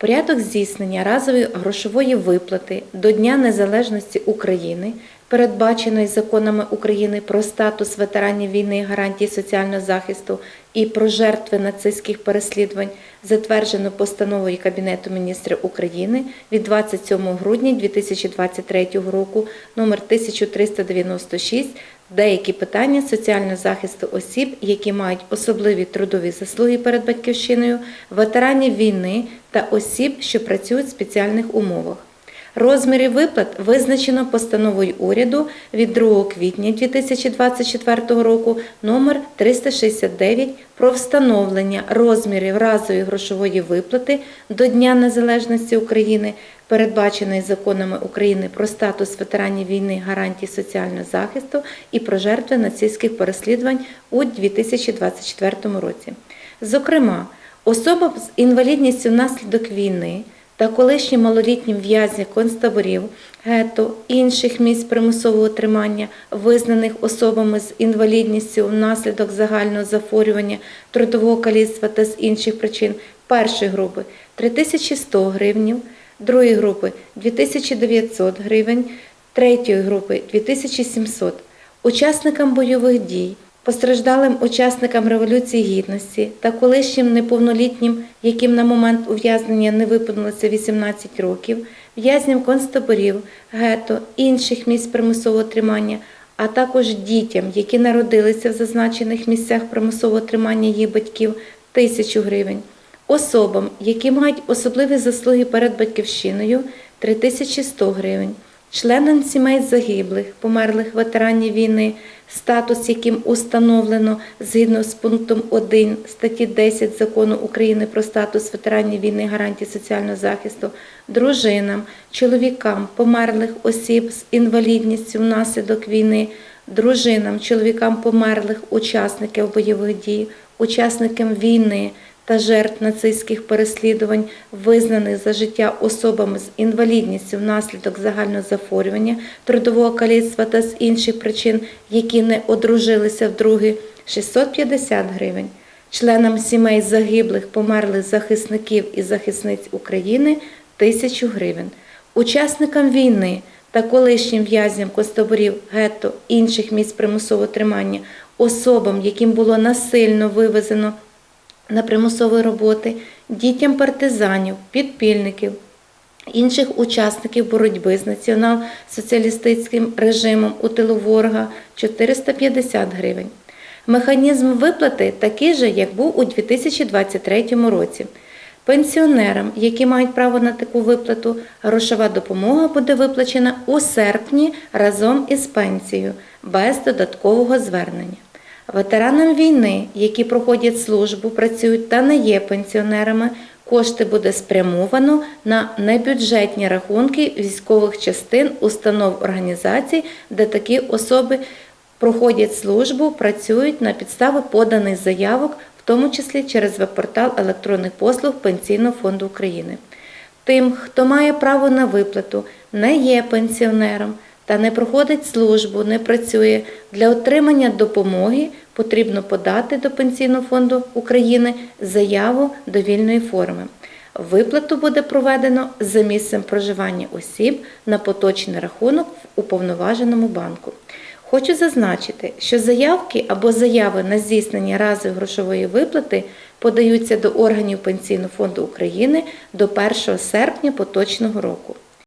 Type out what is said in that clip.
Порядок здійснення разової грошової виплати до Дня Незалежності України, передбаченої законами України про статус ветеранів війни і гарантії соціального захисту і про жертви нацистських переслідувань, затверджено постановою Кабінету міністрів України від 27 грудня 2023 року номер 1396 деякі питання соціального захисту осіб, які мають особливі трудові заслуги перед батьківщиною, ветеранів війни та осіб, що працюють в спеціальних умовах. Розміри виплат визначено постановою уряду від 2 квітня 2024 року номер 369 про встановлення розмірів разової грошової виплати до Дня Незалежності України, передбаченої законами України про статус ветеранів війни, гарантії соціального захисту і про жертви нацистських переслідувань у 2024 році. Зокрема, особам з інвалідністю внаслідок війни та колишнім малолітнім в'язням концтаборів, гетто, інших місць примусового тримання, визнаних особами з інвалідністю внаслідок загального захворювання, трудового каліцтва та з інших причин першої групи 3100 гривнів, другої групи 2900 гривень, третьої групи 2700, учасникам бойових дій, постраждалим учасникам Революції Гідності та колишнім неповнолітнім, яким на момент ув'язнення не виповнилося 18 років, в'язням концтаборів, гетто, інших місць примусового тримання, а також дітям, які народилися в зазначених місцях примусового тримання їх батьків, тисячу гривень, особам, які мають особливі заслуги перед батьківщиною 3100 гривень, членам сімей загиблих, померлих ветеранів війни, статус яким установлено згідно з пунктом 1 статті 10 Закону України про статус ветеранів війни гарантії соціального захисту, дружинам, чоловікам померлих осіб з інвалідністю внаслідок війни, дружинам, чоловікам померлих учасників бойових дій, учасникам війни та жертв нацистських переслідувань, визнаних за життя особами з інвалідністю внаслідок загального захворювання, трудового каліцтва та з інших причин, які не одружилися вдруге, 650 гривень. Членам сімей загиблих, померлих захисників і захисниць України 1000 гривень. Учасникам війни та колишнім в'язням концтаборів, гетто, інших місць примусового тримання, особам, яким було насильно вивезено на примусові роботи, дітям партизанів, підпільників, інших учасників боротьби з націонал-соціалістичним режимом у тилу ворога 450 гривень. Механізм виплати такий же, як був у 2023 році. Пенсіонерам, які мають право на таку виплату, грошова допомога буде виплачена у серпні разом із пенсією без додаткового звернення. Ветеранам війни, які проходять службу, працюють та не є пенсіонерами, кошти буде спрямовано на небюджетні рахунки військових частин, установ організацій, де такі особи проходять службу, працюють на підставі поданих заявок, в тому числі через веб-портал електронних послуг Пенсійного фонду України. Тим, хто має право на виплату, не є пенсіонером та не проходить службу, не працює, для отримання допомоги потрібно подати до Пенсійного фонду України заяву до вільної форми. Виплату буде проведено за місцем проживання осіб на поточний рахунок в уповноваженому банку. Хочу зазначити, що заявки або заяви на здійснення разової грошової виплати подаються до органів Пенсійного фонду України до 1 серпня поточного року.